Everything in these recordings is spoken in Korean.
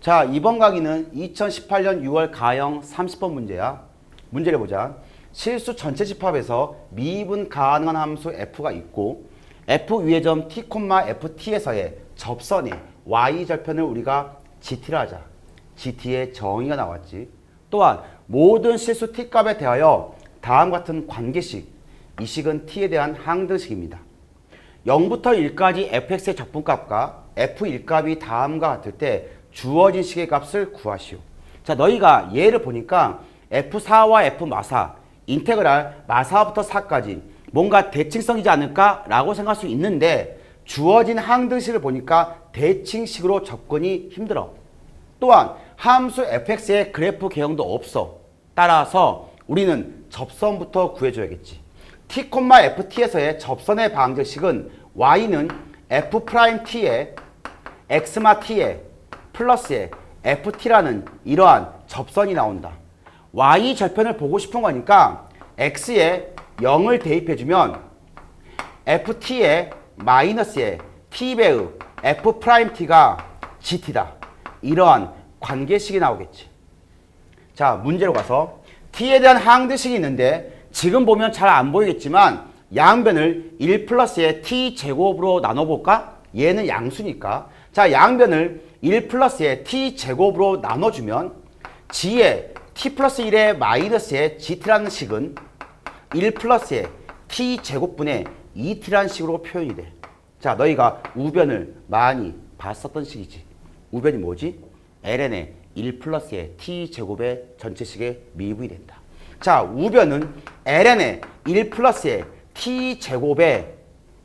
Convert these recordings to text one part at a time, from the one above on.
자, 이번 강의는 2018년 6월 가형 30번 문제야. 문제를 보자. 실수 전체 집합에서 미분 가능한 함수 f가 있고 f 위의 점 t, ft에서의 접선의 y 절편을 우리가 gt를 하자. gt의 정의가 나왔지. 또한 모든 실수 t 값에 대하여 다음 같은 관계식, 이 식은 t에 대한 항등식입니다. 0부터 1까지 fx의 적분값과 f1값이 다음과 같을 때 주어진 식의 값을 구하시오. 자, 너희가 얘를 보니까 f4와 f 마사, 인테그랄 마사부터 4까지 뭔가 대칭성이지 않을까라고 생각할 수 있는데 주어진 항등식을 보니까 대칭식으로 접근이 힘들어. 또한 함수 fx의 그래프 개형도 없어. 따라서 우리는 접선부터 구해줘야겠지. t, ft에서의 접선의 방정식은 y는 f't에 x마 t에 플러스에 ft라는 이러한 접선이 나온다. y 절편을 보고 싶은 거니까 x에 0을 대입해주면 ft에 마이너스에 t배의 f't가 gt다. 이러한 관계식이 나오겠지. 자, 문제로 가서 t에 대한 항등식이 있는데 지금 보면 잘 안 보이겠지만 양변을 1 플러스의 t 제곱으로 나눠볼까? 얘는 양수니까. 자, 양변을 1 플러스의 t 제곱으로 나눠주면 g의 t 플러스 1의 마이너스의 gt라는 식은 1 플러스의 t 제곱분의 2t라는 식으로 표현이 돼. 자, 너희가 우변을 많이 봤었던 식이지. 우변이 뭐지? ln의 1 플러스의 t 제곱의 전체식의 미분이 된다. 자, 우변은 ln의 1 플러스의 t 제곱의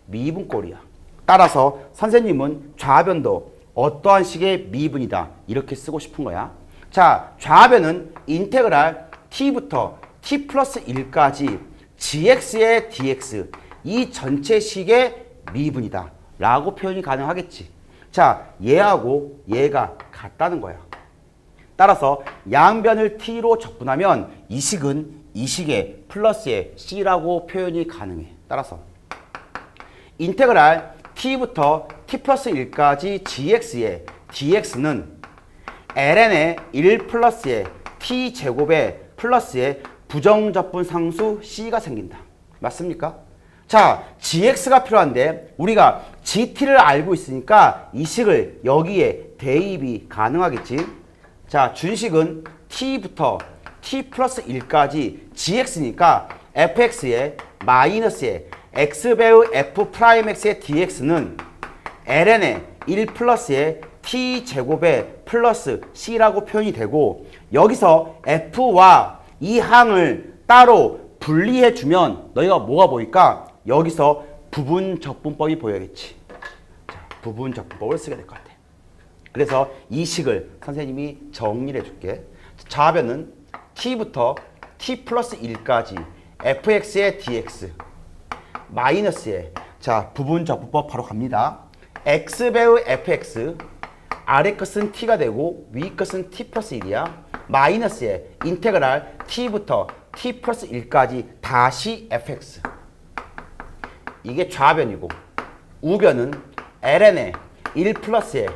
미분꼴이야. 따라서 선생님은 좌변도 어떠한 식의 미분이다. 이렇게 쓰고 싶은 거야. 자, 좌변은 인테그랄 t부터 t 플러스 1까지 gx의 dx 이 전체 식의 미분이다. 라고 표현이 가능하겠지. 자, 얘하고 얘가 같다는 거야. 따라서 양변을 t로 적분하면 이 식은 이 식의 플러스의 c라고 표현이 가능해. 따라서 인테그랄 t부터 t 플러스 1까지 gx의 dx는 ln의 1 플러스의 t 제곱의 플러스의 부정접분 상수 c가 생긴다. 맞습니까? 자, gx가 필요한데 우리가 gt를 알고 있으니까 이 식을 여기에 대입이 가능하겠지. 자, 준식은 t부터 t 플러스 1까지 gx니까 fx의 마이너스의 x배의 f 프라임 x의 dx는 ln의 1 플러스의 t 제곱의 플러스 c라고 표현이 되고 여기서 f와 이 항을 따로 분리해 주면 너희가 뭐가 보일까? 여기서 부분 적분법이 보여야겠지. 자, 부분 적분법을 쓰게 될 것 같아. 그래서 이 식을 선생님이 정리를 해줄게. 좌변은 t부터 t 플러스 1까지 fx의 dx 마이너스에 자 부분 적분법 바로 갑니다. x배의 fx 아래 것은 t가 되고 위 것은 t 플러스 1이야. 마이너스에 인테그랄 t부터 t 플러스 1까지 다시 fx 이게 좌변이고 우변은 ln의 1 플러스의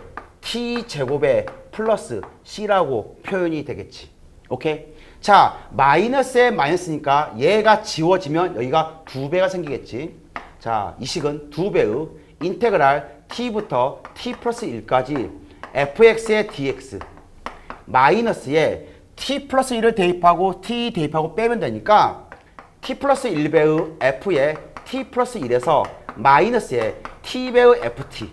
t 제곱의 플러스 c라고 표현이 되겠지. 오케이? 자, 마이너스에 마이너스니까 얘가 지워지면 여기가 두 배가 생기겠지. 자, 이 식은 두 배의 인테그랄 t부터 t 플러스 1까지 fx의 dx 마이너스에 t 플러스 1을 대입하고 t 대입하고 빼면 되니까 t 플러스 1배의 f의 t 플러스 1에서 마이너스의 t배의 ft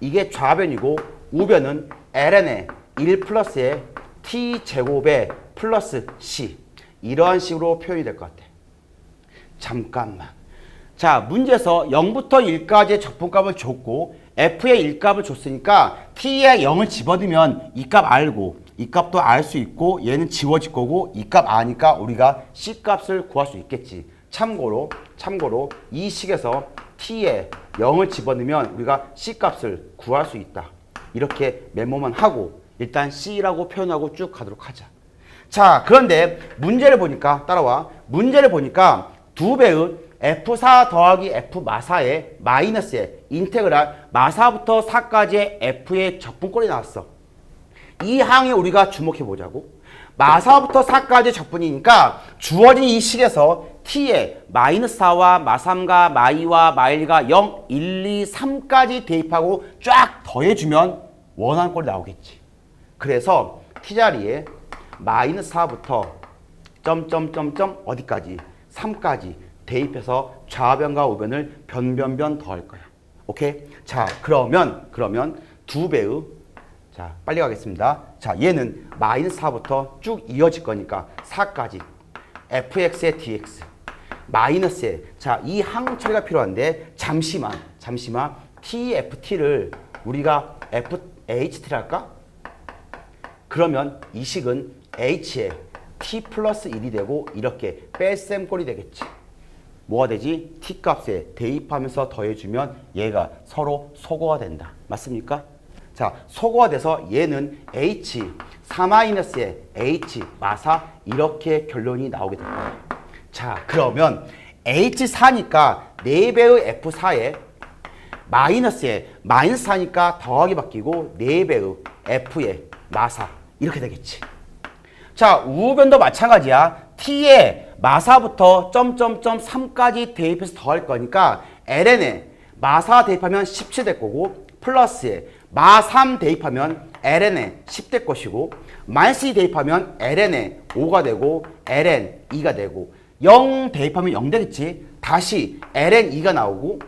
이게 좌변이고 우변은 ln의 1 플러스의 t 제곱의 플러스 c 이러한 식으로 표현이 될 것 같아. 잠깐만. 자, 문제에서 0부터 1까지의 적분값을 줬고 f의 1값을 줬으니까 t에 0을 집어넣으면 이 값 알고 이 값도 알 수 있고 얘는 지워질 거고 이 값 아니까 우리가 c 값을 구할 수 있겠지. 참고로 참고로 이 식에서 t에 0을 집어넣으면 우리가 c 값을 구할 수 있다. 이렇게 메모만 하고 일단 c라고 표현하고 쭉 가도록 하자. 자, 그런데 문제를 보니까 따라와. 문제를 보니까 두 배의 F4 더하기 F 마사의 마이너스의 인테그랄 마사부터 4까지의 F의 적분꼴이 나왔어. 이 항에 우리가 주목해 보자고. 마사부터 4까지 적분이니까 주어진 이 식에서 t에 마이너스 4와 마3과 마2와 마1과 0, 1, 2, 3까지 대입하고 쫙 더해주면 원하는 꼴이 나오겠지. 그래서 t자리에 마이너스 4부터 점점점점 어디까지? 3까지 대입해서 좌변과 우변을 변변변 더할 거야. 오케이? 자, 그러면 그러면 두 배의 자, 빨리 가겠습니다. 자, 얘는 마이너스 4부터 쭉 이어질 거니까 4까지 fx의 dx 마이너스에 자, 이 항 처리가 필요한데 잠시만 잠시만 tft를 우리가 fht를 할까? 그러면 이 식은 h에 t 플러스 1이 되고 이렇게 뺄셈 꼴이 되겠지. 뭐가 되지? t 값에 대입하면서 더해주면 얘가 서로 소거가 된다. 맞습니까? 자, 소거가 돼서 얘는 h 4-에 h 마사 이렇게 결론이 나오게 될 거예요. 자, 그러면 h4니까 4배의 f4에 마이너스에 마이너스 4니까 더하기 바뀌고 4배의 f에 마사 이렇게 되겠지. 자, 우변도 마찬가지야. t에 마사부터 점점점 3까지 대입해서 더할 거니까 ln에 마사 대입하면 17 될 거고 플러스에 마3 대입하면 ln에 10 될 것이고 마이너스 2 대입하면 ln에 5가 되고 ln 2가 되고 0 대입하면 0 되겠지. 다시 ln 2가 나오고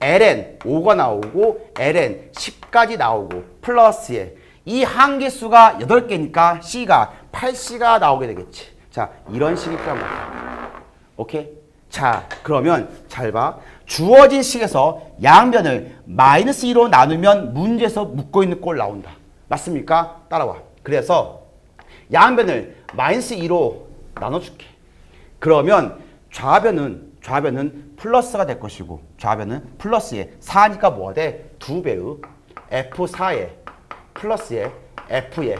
ln 5가 나오고 ln 10까지 나오고 플러스에 이 한계수가 8개니까 C가 8C가 나오게 되겠지. 자, 이런 식이 필요한 거야. 오케이? 자, 그러면 잘 봐. 주어진 식에서 양변을 마이너스 2로 나누면 문제에서 묶고 있는 꼴 나온다. 맞습니까? 따라와. 그래서 양변을 마이너스 2로 나눠줄게. 그러면 좌변은 좌변은 플러스가 될 것이고 좌변은 플러스에 4니까 뭐가 돼? 두 배의 F4에 플러스에 F에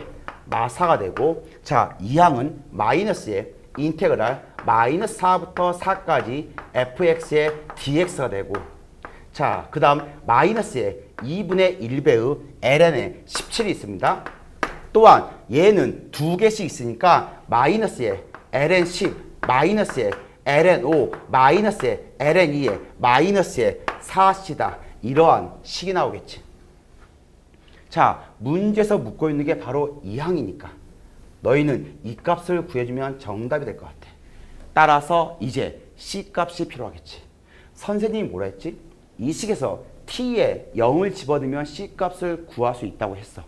마사가 되고 자, 이 항은 마이너스에 인테그랄 마이너스 4부터 4까지 fx의 dx가 되고 자, 그 다음 마이너스에 2분의 1배의 ln에 17이 있습니다. 또한 얘는 두 개씩 있으니까 마이너스에 ln 10, 마이너스에 ln 5, 마이너스에 ln 2에 마이너스에 4c다. 이러한 식이 나오겠지. 자, 문제에서 묻고 있는 게 바로 이 항이니까 너희는 이 값을 구해주면 정답이 될 것 같아. 따라서 이제 C 값이 필요하겠지. 선생님이 뭐라 했지? 이 식에서 t에 0을 집어넣으면 C 값을 구할 수 있다고 했어.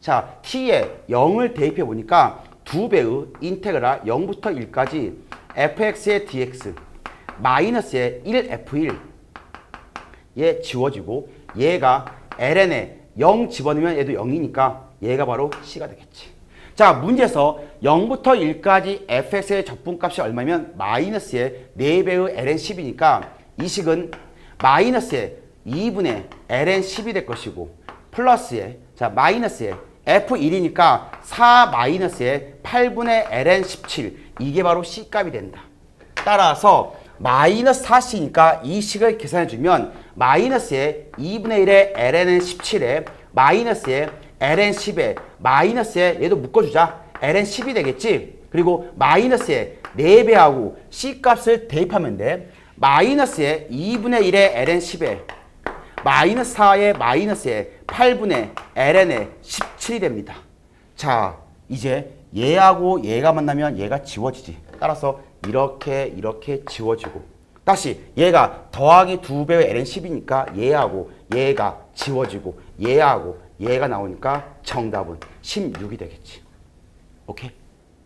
자, t에 0을 대입해 보니까 두 배의 인테그랄 0부터 1까지 fx의 dx 마이너스의 1f1 얘 지워지고 얘가 ln에 0 집어넣으면 얘도 0이니까 얘가 바로 C가 되겠지. 자, 문제에서 0부터 1까지 fx의 적분값이 얼마면 마이너스의 4배의 ln 10이니까 이 식은 마이너스의 2분의 ln 10이 될 것이고 플러스의 자 마이너스의 f1이니까 4 마이너스의 8분의 ln 17 이게 바로 C값이 된다. 따라서 마이너스 4C니까 이 식을 계산해주면 마이너스의 2분의 1의 ln은 17에 마이너스의 ln 10에 마이너스에 얘도 묶어주자. ln 10이 되겠지? 그리고 마이너스에 4배하고 C값을 대입하면 돼. 마이너스의 2분의 1의 ln 10에 마이너스 4의 마이너스에 8분의 ln의 17이 됩니다. 자, 이제 얘하고 얘가 만나면 얘가 지워지지. 따라서 이렇게 이렇게 지워지고 다시 얘가 더하기 두 배의 ln 10이니까 얘하고 얘가 지워지고 얘하고 얘가 나오니까 정답은 16이 되겠지. 오케이?